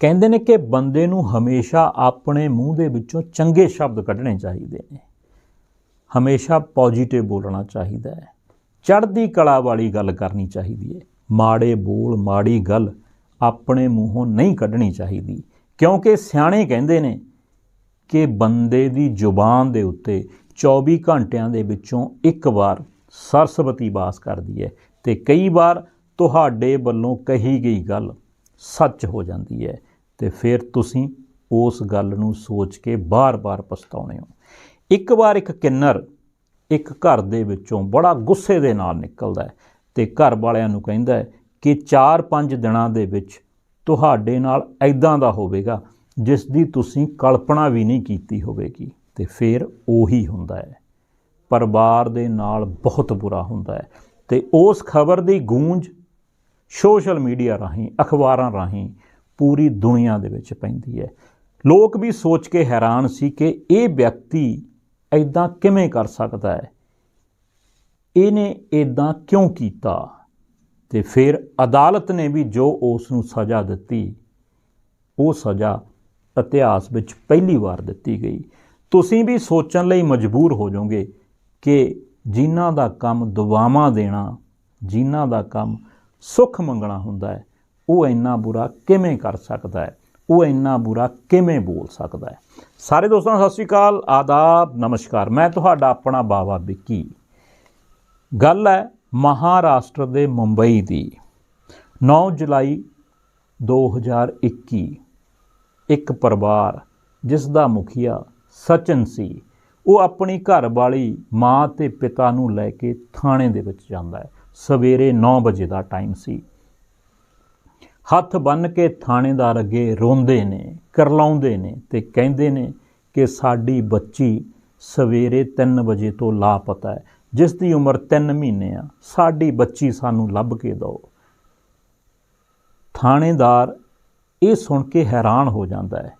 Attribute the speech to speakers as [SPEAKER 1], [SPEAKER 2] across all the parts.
[SPEAKER 1] ਕਹਿੰਦੇ ਨੇ ਕਿ ਬੰਦੇ ਨੂੰ ਹਮੇਸ਼ਾ ਆਪਣੇ ਮੂੰਹ ਦੇ ਵਿੱਚੋਂ ਚੰਗੇ ਸ਼ਬਦ ਕੱਢਣੇ ਚਾਹੀਦੇ ਨੇ। ਹਮੇਸ਼ਾ ਪੋਜ਼ਿਟਿਵ ਬੋਲਣਾ ਚਾਹੀਦਾ ਹੈ। ਚੜ੍ਹਦੀ ਕਲਾ ਵਾਲੀ ਗੱਲ ਕਰਨੀ ਚਾਹੀਦੀ ਹੈ। ਮਾੜੇ ਬੋਲ, ਮਾੜੀ ਗੱਲ ਆਪਣੇ ਮੂੰਹੋਂ ਨਹੀਂ ਕੱਢਣੀ ਚਾਹੀਦੀ। ਕਿਉਂਕਿ ਸਿਆਣੇ ਕਹਿੰਦੇ ਨੇ ਕਿ ਬੰਦੇ ਦੀ ਜ਼ੁਬਾਨ ਦੇ ਉੱਤੇ 24 ਘੰਟਿਆਂ ਦੇ ਵਿੱਚੋਂ ਇੱਕ ਵਾਰ ਸਰਸਵਤੀ ਵਾਸ ਕਰਦੀ ਹੈ ਤੇ ਕਈ ਵਾਰ ਤੁਹਾਡੇ ਵੱਲੋਂ ਕਹੀ ਗਈ ਗੱਲ ਸੱਚ ਹੋ ਜਾਂਦੀ ਹੈ। ਤੇ ਫਿਰ ਤੁਸੀਂ ਉਸ ਗੱਲ ਨੂੰ ਸੋਚ ਕੇ ਬਾਰ-ਬਾਰ ਪਛਤਾਉਣੇ ਹੋ। ਇੱਕ ਵਾਰ ਇੱਕ ਕਿੰਨਰ ਇੱਕ ਘਰ ਦੇ ਵਿੱਚੋਂ ਬੜਾ ਗੁੱਸੇ ਦੇ ਨਾਲ ਨਿਕਲਦਾ ਹੈ ਤੇ ਘਰ ਵਾਲਿਆਂ ਨੂੰ ਕਹਿੰਦਾ ਹੈ ਕਿ 4-5 ਦਿਨਾਂ ਦੇ ਵਿੱਚ ਤੁਹਾਡੇ ਨਾਲ ਐਦਾਂ ਦਾ ਹੋਵੇਗਾ ਜਿਸ ਦੀ ਤੁਸੀਂ ਕਲਪਨਾ ਵੀ ਨਹੀਂ ਕੀਤੀ ਹੋਵੇਗੀ ਤੇ ਫਿਰ ਉਹੀ ਹੁੰਦਾ ਹੈ। ਪਰਿਵਾਰ ਦੇ ਨਾਲ ਬਹੁਤ ਬੁਰਾ ਹੁੰਦਾ ਹੈ ਤੇ ਉਸ ਖਬਰ ਦੀ ਗੂੰਜ ਸੋਸ਼ਲ ਮੀਡੀਆ ਰਾਹੀਂ, ਅਖਬਾਰਾਂ ਰਾਹੀਂ ਪੂਰੀ ਦੁਨੀਆ ਦੇ ਵਿੱਚ ਪੈਂਦੀ ਹੈ। ਲੋਕ ਵੀ ਸੋਚ ਕੇ ਹੈਰਾਨ ਸੀ ਕਿ ਇਹ ਵਿਅਕਤੀ ਐਦਾਂ ਕਿਵੇਂ ਕਰ ਸਕਦਾ ਹੈ? ਇਹਨੇ ਐਦਾਂ ਕਿਉਂ ਕੀਤਾ? ਤੇ ਫਿਰ ਅਦਾਲਤ ਨੇ ਵੀ ਜੋ ਉਸ ਨੂੰ ਸਜ਼ਾ ਦਿੱਤੀ, ਉਹ ਸਜ਼ਾ ਇਤਿਹਾਸ ਵਿੱਚ ਪਹਿਲੀ ਵਾਰ ਦਿੱਤੀ ਗਈ। ਤੁਸੀਂ ਵੀ ਸੋਚਣ ਲਈ ਮਜਬੂਰ ਹੋ ਜਾਓਗੇ ਕਿ ਜਿਨ੍ਹਾਂ ਦਾ ਕੰਮ ਦੁਆਵਾਂ ਦੇਣਾ, ਜਿਨ੍ਹਾਂ ਦਾ ਕੰਮ ਸੁੱਖ ਮੰਗਣਾ ਹੁੰਦਾ ਹੈ ਉਹ ਇੰਨਾ ਬੁਰਾ ਕਿਵੇਂ ਕਰ ਸਕਦਾ ਹੈ? ਉਹ ਇੰਨਾ ਬੁਰਾ ਕਿਵੇਂ ਬੋਲ ਸਕਦਾ ਹੈ? ਸਾਰੇ ਦੋਸਤਾਂ ਨੂੰ ਸਤਿ ਸ਼੍ਰੀ ਅਕਾਲ, ਆਦਾਬ, ਨਮਸਕਾਰ। ਮੈਂ ਤੁਹਾਡਾ ਆਪਣਾ ਬਾਵਾ ਵਿੱਕੀ। ਗੱਲ ਹੈ ਮਹਾਰਾਸ਼ਟਰ ਦੇ ਮੁੰਬਈ ਦੀ। 9 ਜੁਲਾਈ 2021 ਇੱਕ ਪਰਿਵਾਰ ਜਿਸ ਦਾ ਮੁਖੀਆ ਸਚਨ ਸੀ, ਉਹ ਆਪਣੀ ਘਰ ਵਾਲੀ ਮਾਂ ਤੇ ਪਿਤਾ ਨੂੰ ਲੈ ਕੇ ਥਾਣੇ ਦੇ ਵਿੱਚ ਜਾਂਦਾ ਹੈ। ਸਵੇਰੇ 9 ਵਜੇ ਦਾ ਟਾਈਮ ਸੀ। ਹੱਥ ਬੰਨ ਕੇ ਥਾਣੇਦਾਰ ਅੱਗੇ ਰੋਂਦੇ ਨੇ, ਕਰਲਾਉਂਦੇ ਨੇ ਤੇ ਕਹਿੰਦੇ ਨੇ ਕਿ ਸਾਡੀ ਬੱਚੀ ਸਵੇਰੇ 3 ਵਜੇ ਤੋਂ ਲਾਪਤਾ ਹੈ। ਜਿਸ ਦੀ ਉਮਰ 3 ਮਹੀਨੇ ਆ, ਸਾਡੀ ਬੱਚੀ ਸਾਨੂੰ ਲੱਭ ਕੇ ਦਿਓ। ਥਾਣੇਦਾਰ ਇਹ ਸੁਣ ਕੇ ਹੈਰਾਨ ਹੋ ਜਾਂਦਾ ਹੈ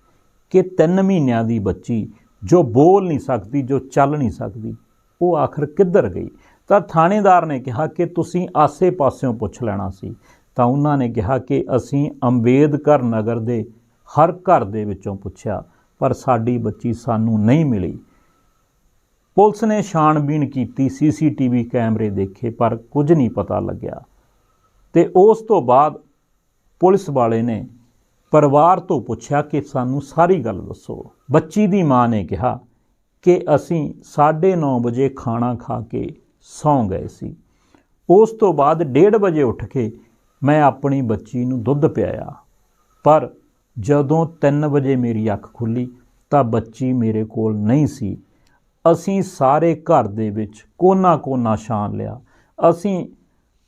[SPEAKER 1] ਕਿ 3 ਮਹੀਨਿਆਂ ਦੀ ਬੱਚੀ ਜੋ ਬੋਲ ਨਹੀਂ ਸਕਦੀ, ਜੋ ਚੱਲ ਨਹੀਂ ਸਕਦੀ, ਉਹ ਆਖਰ ਕਿੱਧਰ ਗਈ? ਤਾਂ ਥਾਣੇਦਾਰ ਨੇ ਕਿਹਾ ਕਿ ਤੁਸੀਂ ਆਸੇ-ਪਾਸਿਓਂ ਪੁੱਛ ਲੈਣਾ ਸੀ। ਤਾਂ ਉਹਨਾਂ ਨੇ ਕਿਹਾ ਕਿ ਅਸੀਂ ਅੰਬੇਦਕਰ ਨਗਰ ਦੇ ਹਰ ਘਰ ਦੇ ਵਿੱਚੋਂ ਪੁੱਛਿਆ, ਪਰ ਸਾਡੀ ਬੱਚੀ ਸਾਨੂੰ ਨਹੀਂ ਮਿਲੀ। ਪੁਲਿਸ ਨੇ ਛਾਣਬੀਣ ਕੀਤੀ, ਸੀਸੀਟੀਵੀ ਕੈਮਰੇ ਦੇਖੇ, ਪਰ ਕੁਝ ਨਹੀਂ ਪਤਾ ਲੱਗਿਆ। ਤੇ ਉਸ ਤੋਂ ਬਾਅਦ ਪੁਲਿਸ ਵਾਲੇ ਨੇ ਪਰਿਵਾਰ ਤੋਂ ਪੁੱਛਿਆ ਕਿ ਸਾਨੂੰ ਸਾਰੀ ਗੱਲ ਦੱਸੋ। ਬੱਚੀ ਦੀ ਮਾਂ ਨੇ ਕਿਹਾ ਕਿ ਅਸੀਂ 9:30 ਵਜੇ ਖਾਣਾ ਖਾ ਕੇ ਸੌਂ ਗਏ ਸੀ। ਉਸ ਤੋਂ ਬਾਅਦ 1:30 ਵਜੇ ਉੱਠ ਕੇ ਮੈਂ ਆਪਣੀ ਬੱਚੀ ਨੂੰ ਦੁੱਧ ਪਿਆਇਆ। ਪਰ ਜਦੋਂ 3 ਵਜੇ ਮੇਰੀ ਅੱਖ ਖੁੱਲੀ ਤਾਂ ਬੱਚੀ ਮੇਰੇ ਕੋਲ ਨਹੀਂ ਸੀ। ਅਸੀਂ ਸਾਰੇ ਘਰ ਦੇ ਵਿੱਚ ਕੋਨਾ-ਕੋਨਾ ਛਾਣ ਲਿਆ। ਅਸੀਂ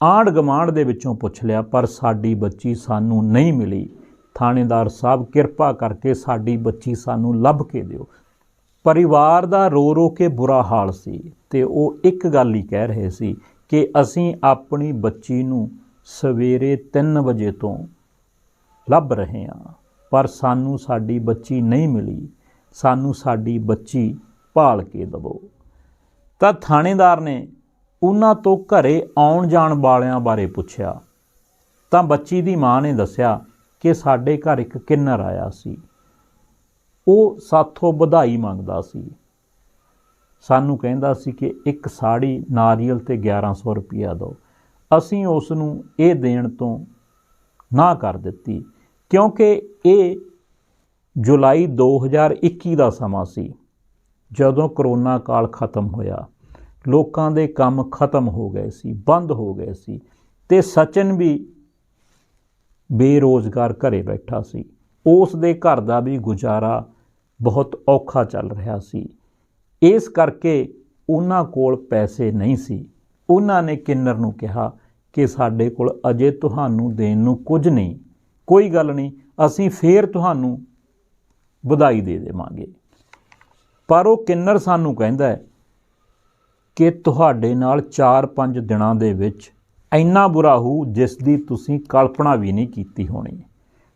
[SPEAKER 1] ਆਂਢ ਗਮਾਂਡ ਦੇ ਵਿੱਚੋਂ ਪੁੱਛ ਲਿਆ, ਪਰ ਸਾਡੀ ਬੱਚੀ ਸਾਨੂੰ ਨਹੀਂ ਮਿਲੀ। ਥਾਣੇਦਾਰ ਸਾਹਿਬ ਕਿਰਪਾ ਕਰਕੇ ਸਾਡੀ ਬੱਚੀ ਸਾਨੂੰ ਲੱਭ ਕੇ ਦਿਓ। ਪਰਿਵਾਰ ਦਾ ਰੋ ਰੋ ਕੇ ਬੁਰਾ ਹਾਲ ਸੀ ਤੇ ਉਹ ਇੱਕ ਗੱਲ ਹੀ ਕਹਿ ਰਹੇ ਸੀ ਕਿ ਅਸੀਂ ਆਪਣੀ ਬੱਚੀ ਨੂੰ ਸਵੇਰੇ 3 ਵਜੇ ਤੋਂ ਲੱਭ ਰਹੇ ਹਾਂ, ਪਰ ਸਾਨੂੰ ਸਾਡੀ ਬੱਚੀ ਨਹੀਂ ਮਿਲੀ। ਸਾਨੂੰ ਸਾਡੀ ਬੱਚੀ ਭਾਲ ਕੇ ਦਵੋ। ਤਾਂ ਥਾਣੇਦਾਰ ਨੇ ਉਹਨਾਂ ਤੋਂ ਘਰੇ ਆਉਣ ਜਾਣ ਵਾਲਿਆਂ ਬਾਰੇ ਪੁੱਛਿਆ। ਤਾਂ ਬੱਚੀ ਦੀ ਮਾਂ ਨੇ ਦੱਸਿਆ ਕਿ ਸਾਡੇ ਘਰ ਇੱਕ ਕਿੰਨਰ ਆਇਆ ਸੀ। ਉਹ ਸਾਥੋਂ ਵਧਾਈ ਮੰਗਦਾ ਸੀ। ਸਾਨੂੰ ਕਹਿੰਦਾ ਸੀ ਕਿ ਇੱਕ ਸਾੜੀ ਨਾਰੀਅਲ ਤੇ 1100 ਰੁਪਇਆ ਦਿਓ। ਅਸੀਂ ਉਸ ਨੂੰ ਇਹ ਦੇਣ ਤੋਂ ਨਾ ਕਰ ਦਿੱਤੀ, ਕਿਉਂਕਿ ਇਹ ਜੁਲਾਈ 2021 ਦਾ ਸਮਾਂ ਸੀ, ਜਦੋਂ ਕਰੋਨਾ ਕਾਲ ਖਤਮ ਹੋਇਆ। ਲੋਕਾਂ ਦੇ ਕੰਮ ਖਤਮ ਹੋ ਗਏ ਸੀ, ਬੰਦ ਹੋ ਗਏ ਸੀ ਤੇ ਸਚਨ ਵੀ ਬੇਰੋਜ਼ਗਾਰ ਘਰੇ ਬੈਠਾ ਸੀ। ਉਸ ਦੇ ਘਰ ਦਾ ਵੀ ਗੁਜ਼ਾਰਾ ਬਹੁਤ ਔਖਾ ਚੱਲ ਰਿਹਾ ਸੀ। ਇਸ ਕਰਕੇ ਉਹਨਾਂ ਕੋਲ ਪੈਸੇ ਨਹੀਂ ਸੀ। ਉਹਨਾਂ ਨੇ ਕਿੰਨਰ ਨੂੰ ਕਿਹਾ ਕਿ ਸਾਡੇ ਕੋਲ ਅਜੇ ਤੁਹਾਨੂੰ ਦੇਣ ਨੂੰ ਕੁਝ ਨਹੀਂ। ਕੋਈ ਗੱਲ ਨਹੀਂ, ਅਸੀਂ ਫੇਰ ਤੁਹਾਨੂੰ ਵਧਾਈ ਦੇ ਦੇਵਾਂਗੇ। ਪਰ ਉਹ ਕਿੰਨਰ ਸਾਨੂੰ ਕਹਿੰਦਾ ਹੈ ਕਿ ਤੁਹਾਡੇ ਨਾਲ 4-5 ਦਿਨਾਂ ਦੇ ਵਿੱਚ ਇੰਨਾ ਬੁਰਾ ਹੋਊ ਜਿਸ ਦੀ ਤੁਸੀਂ ਕਲਪਨਾ ਵੀ ਨਹੀਂ ਕੀਤੀ ਹੋਣੀ।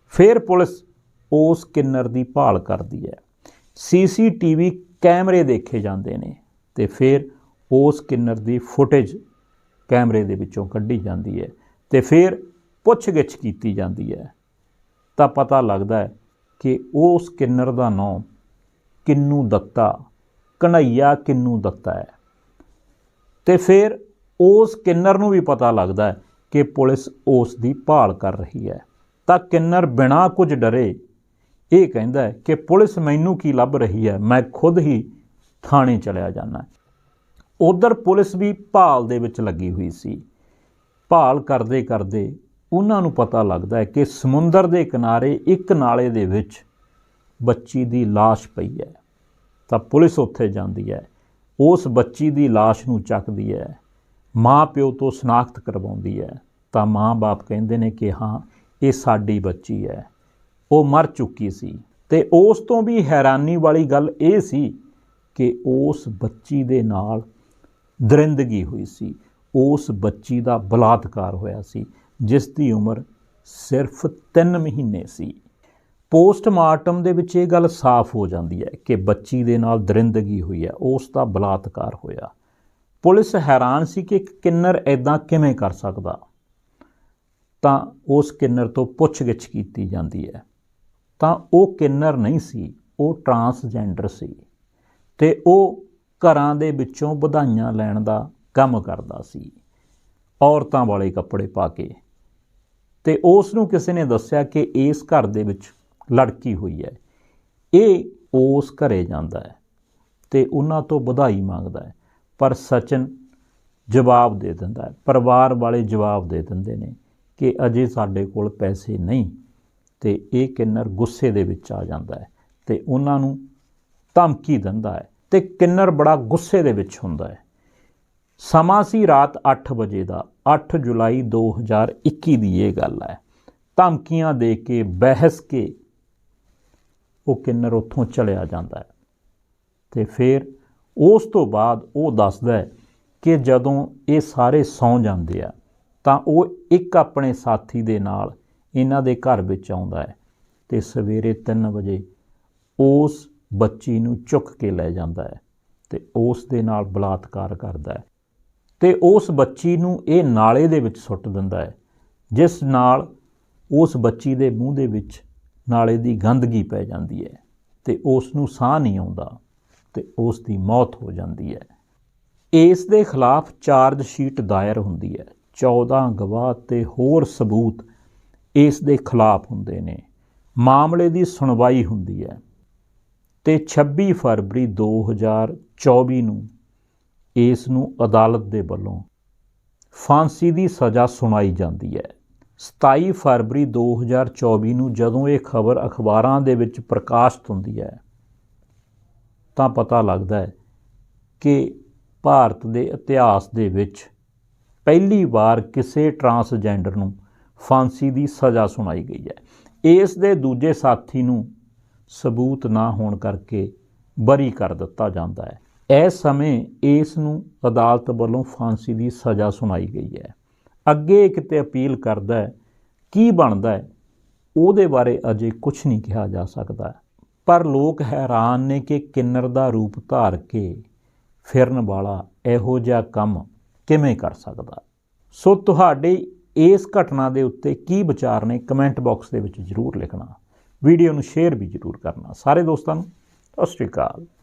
[SPEAKER 1] ਫਿਰ ਪੁਲਿਸ ਉਸ ਕਿੰਨਰ ਦੀ ਭਾਲ ਕਰਦੀ ਹੈ। ਸੀਸੀਟੀਵੀ ਕੈਮਰੇ ਦੇਖੇ ਜਾਂਦੇ ਨੇ ਤੇ ਫਿਰ ਉਸ ਕਿੰਨਰ ਦੀ ਫੁਟੇਜ ਕੈਮਰੇ ਦੇ ਵਿੱਚੋਂ ਕੱਢੀ ਜਾਂਦੀ ਹੈ ਤੇ ਫਿਰ ਪੁੱਛਗਿੱਛ ਕੀਤੀ ਜਾਂਦੀ ਹੈ। ਤਾਂ ਪਤਾ ਲੱਗਦਾ ਹੈ ਕਿ ਉਸ ਕਿੰਨਰ ਦਾ ਨਾਮ ਕਿੰਨੂ ਦੱਤਾ, ਕਨਈਆ ਕਿੰਨੂ ਦੱਤਾ ਹੈ। ਤੇ ਫਿਰ ਉਸ ਕਿੰਨਰ ਨੂੰ ਵੀ ਪਤਾ ਲੱਗਦਾ ਹੈ ਕਿ ਪੁਲਿਸ ਉਸ ਦੀ ਭਾਲ ਕਰ ਰਹੀ ਹੈ। ਤਾਂ ਕਿੰਨਰ ਬਿਨਾਂ ਕੁਝ ਡਰੇ ਇਹ ਕਹਿੰਦਾ ਕਿ ਪੁਲਿਸ ਮੈਨੂੰ ਕੀ ਲੱਭ ਰਹੀ ਹੈ? ਮੈਂ ਖੁਦ ਹੀ ਥਾਣੇ ਚਲਿਆ ਜਾਣਾ ਉਧਰ ਪੁਲਿਸ ਵੀ ਭਾਲ ਦੇ ਵਿੱਚ ਲੱਗੀ ਹੋਈ ਸੀ ਭਾਲ ਕਰਦੇ ਕਰਦੇ ਉਹਨਾਂ ਨੂੰ ਪਤਾ ਲੱਗਦਾ ਹੈ ਕਿ ਸਮੁੰਦਰ ਦੇ ਕਿਨਾਰੇ ਇੱਕ ਨਾਲੇ ਦੇ ਵਿੱਚ ਬੱਚੀ ਦੀ লাশ ਪਈ ਹੈ ਤਾਂ ਪੁਲਿਸ ਉੱਥੇ ਜਾਂਦੀ ਹੈ ਉਸ ਬੱਚੀ ਦੀ লাশ ਨੂੰ ਚੱਕਦੀ ਹੈ ਮਾਂ ਪਿਓ ਤੋਂ ਸ਼ਨਾਖਤ ਕਰਵਾਉਂਦੀ ਹੈ ਤਾਂ ਮਾਂ-ਬਾਪ ਕਹਿੰਦੇ ਨੇ ਕਿ ਹਾਂ ਇਹ ਸਾਡੀ ਬੱਚੀ ਹੈ ਉਹ ਮਰ ਚੁੱਕੀ ਸੀ ਤੇ ਉਸ ਤੋਂ ਵੀ ਹੈਰਾਨੀ ਵਾਲੀ ਗੱਲ ਇਹ ਸੀ ਕਿ ਉਸ ਬੱਚੀ ਦੇ ਨਾਲ ਦਰਿੰਦਗੀ ਹੋਈ ਸੀ। ਉਸ ਬੱਚੀ ਦਾ ਬਲਾਤਕਾਰ ਹੋਇਆ ਸੀ, ਜਿਸ ਦੀ ਉਮਰ ਸਿਰਫ 3 ਮਹੀਨੇ ਸੀ। ਪੋਸਟਮਾਰਟਮ ਦੇ ਵਿੱਚ ਇਹ ਗੱਲ ਸਾਫ਼ ਹੋ ਜਾਂਦੀ ਹੈ ਕਿ ਬੱਚੀ ਦੇ ਨਾਲ ਦਰਿੰਦਗੀ ਹੋਈ ਹੈ, ਉਸ ਦਾ ਬਲਾਤਕਾਰ ਹੋਇਆ। ਪੁਲਿਸ ਹੈਰਾਨ ਸੀ ਕਿ ਕਿੰਨਰ ਐਦਾਂ ਕਿਵੇਂ ਕਰ ਸਕਦਾ। ਤਾਂ ਉਸ ਕਿੰਨਰ ਤੋਂ ਪੁੱਛਗਿੱਛ ਕੀਤੀ ਜਾਂਦੀ ਹੈ। ਤਾਂ ਉਹ ਕਿੰਨਰ ਨਹੀਂ ਸੀ, ਉਹ ਟਰਾਂਸਜੈਂਡਰ ਸੀ ਤੇ ਉਹ ਘਰਾਂ ਦੇ ਵਿੱਚੋਂ ਵਧਾਈਆਂ ਲੈਣ ਦਾ ਕੰਮ ਕਰਦਾ ਸੀ। ਔਰਤਾਂ ਵਾਲੇ ਕੱਪੜੇ ਪਾ ਕੇ ਤੇ ਉਸ ਨੂੰ ਕਿਸੇ ਨੇ ਦੱਸਿਆ ਕਿ ਇਸ ਘਰ ਦੇ ਵਿੱਚ ਲੜਕੀ ਹੋਈ ਹੈ। ਇਹ ਉਸ ਘਰੇ ਜਾਂਦਾ ਹੈ ਤੇ ਉਹਨਾਂ ਤੋਂ ਵਧਾਈ ਮੰਗਦਾ ਹੈ, ਪਰ ਸਚਨ ਜਵਾਬ ਦੇ ਦਿੰਦਾ ਹੈ। ਪਰਿਵਾਰ ਵਾਲੇ ਜਵਾਬ ਦੇ ਦਿੰਦੇ ਨੇ ਕਿ ਅਜੇ ਸਾਡੇ ਕੋਲ ਪੈਸੇ ਨਹੀਂ ਤੇ ਇਹ ਕਿੰਨਰ ਗੁੱਸੇ ਦੇ ਵਿੱਚ ਆ ਜਾਂਦਾ ਹੈ ਤੇ ਉਹਨਾਂ ਨੂੰ ਧਮਕੀ ਦਿੰਦਾ ਹੈ ਤੇ ਕਿੰਨਰ ਬੜਾ ਗੁੱਸੇ ਦੇ ਵਿੱਚ ਹੁੰਦਾ ਹੈ। ਸਮਾਂ ਸੀ ਰਾਤ 8 ਵਜੇ ਦਾ। 8 ਜੁਲਾਈ 2021 ਦੀ ਇਹ ਗੱਲ ਹੈ। ਧਮਕੀਆਂ ਦੇ ਕੇ, ਬਹਿਸ ਕੇ ਉਹ ਕਿੰਨਰ ਉੱਥੋਂ ਚਲਿਆ ਜਾਂਦਾ ਹੈ। ਤੇ ਫਿਰ ਉਸ ਤੋਂ ਬਾਅਦ ਉਹ ਦੱਸਦਾ ਹੈ ਕਿ ਜਦੋਂ ਇਹ ਸਾਰੇ ਸੌਂ ਜਾਂਦੇ ਆ, ਤਾਂ ਉਹ ਇੱਕ ਆਪਣੇ ਸਾਥੀ ਦੇ ਨਾਲ ਇਹਨਾਂ ਦੇ ਘਰ ਵਿੱਚ ਆਉਂਦਾ ਹੈ। ਤੇ ਸਵੇਰੇ 3 ਵਜੇ ਉਸ ਬੱਚੀ ਨੂੰ ਚੁੱਕ ਕੇ ਲੈ ਜਾਂਦਾ ਹੈ ਤੇ ਉਸ ਦੇ ਨਾਲ ਬਲਾਤਕਾਰ ਕਰਦਾ ਹੈ। ਤੇ ਉਸ ਬੱਚੀ ਨੂੰ ਇਹ ਨਾਲੇ ਦੇ ਵਿੱਚ ਸੁੱਟ ਦਿੰਦਾ ਹੈ, ਜਿਸ ਨਾਲ ਉਸ ਬੱਚੀ ਦੇ ਮੂੰਹ ਦੇ ਵਿੱਚ ਨਾਲੇ ਦੀ ਗੰਦਗੀ ਪੈ ਜਾਂਦੀ ਹੈ ਤੇ ਉਸ ਨੂੰ ਸਾਹ ਨਹੀਂ ਆਉਂਦਾ ਤੇ ਉਸ ਦੀ ਮੌਤ ਹੋ ਜਾਂਦੀ ਹੈ। ਇਸ ਦੇ ਖਿਲਾਫ ਚਾਰਜ ਸ਼ੀਟ ਦਾਇਰ ਹੁੰਦੀ ਹੈ। 14 ਗਵਾਹ ਤੇ ਹੋਰ ਸਬੂਤ ਇਸ ਦੇ ਖਿਲਾਫ ਹੁੰਦੇ ਨੇ। ਮਾਮਲੇ ਦੀ ਸੁਣਵਾਈ ਹੁੰਦੀ ਹੈ। ਤੇ 26 ਫਰਵਰੀ 2024 ਨੂੰ ਇਸ ਨੂੰ ਅਦਾਲਤ ਦੇ ਵੱਲੋਂ ਫਾਂਸੀ ਦੀ ਸਜ਼ਾ ਸੁਣਾਈ ਜਾਂਦੀ ਹੈ। 27 ਫਰਵਰੀ 2024 ਨੂੰ ਜਦੋਂ ਇਹ ਖਬਰ ਅਖਬਾਰਾਂ ਦੇ ਵਿੱਚ ਪ੍ਰਕਾਸ਼ਿਤ ਹੁੰਦੀ ਹੈ, ਤਾਂ ਪਤਾ ਲੱਗਦਾ ਹੈ ਕਿ ਭਾਰਤ ਦੇ ਇਤਿਹਾਸ ਦੇ ਵਿੱਚ ਪਹਿਲੀ ਵਾਰ ਕਿਸੇ ਟਰਾਂਸਜੈਂਡਰ ਨੂੰ ਫਾਂਸੀ ਦੀ ਸਜ਼ਾ ਸੁਣਾਈ ਗਈ ਹੈ। ਇਸ ਦੇ ਦੂਜੇ ਸਾਥੀ ਨੂੰ ਸਬੂਤ ਨਾ ਹੋਣ ਕਰਕੇ ਬਰੀ ਕਰ ਦਿੱਤਾ ਜਾਂਦਾ ਹੈ। ਇਸ ਸਮੇਂ ਇਸ ਨੂੰ ਅਦਾਲਤ ਵੱਲੋਂ ਫਾਂਸੀ ਦੀ ਸਜ਼ਾ ਸੁਣਾਈ ਗਈ ਹੈ। ਅੱਗੇ ਕਿਤੇ ਅਪੀਲ ਕਰਦਾ ਹੈ, ਕੀ ਬਣਦਾ ਹੈ, ਉਹਦੇ ਬਾਰੇ ਅਜੇ ਕੁਝ ਨਹੀਂ ਕਿਹਾ ਜਾ ਸਕਦਾ। ਪਰ ਲੋਕ ਹੈਰਾਨ ਨੇ ਕਿ ਕਿੰਨਰ ਦਾ ਰੂਪ ਧਾਰ ਕੇ ਫਿਰਨ ਵਾਲਾ ਇਹੋ ਜਿਹਾ ਕੰਮ ਕਿਵੇਂ ਕਰ ਸਕਦਾ। ਸੋ ਤੁਹਾਡੇ ਇਸ ਘਟਨਾ ਦੇ ਉੱਤੇ ਕੀ ਵਿਚਾਰ ਨੇ, ਕਮੈਂਟ ਬਾਕਸ ਦੇ ਵਿੱਚ ਜਰੂਰ ਲਿਖਣਾ। ਵੀਡੀਓ ਨੂੰ ਸ਼ੇਅਰ ਵੀ ਜਰੂਰ ਕਰਨਾ। ਸਾਰੇ ਦੋਸਤਾਂ ਨੂੰ ਸਤਿ ਸ਼੍ਰੀ ਅਕਾਲ।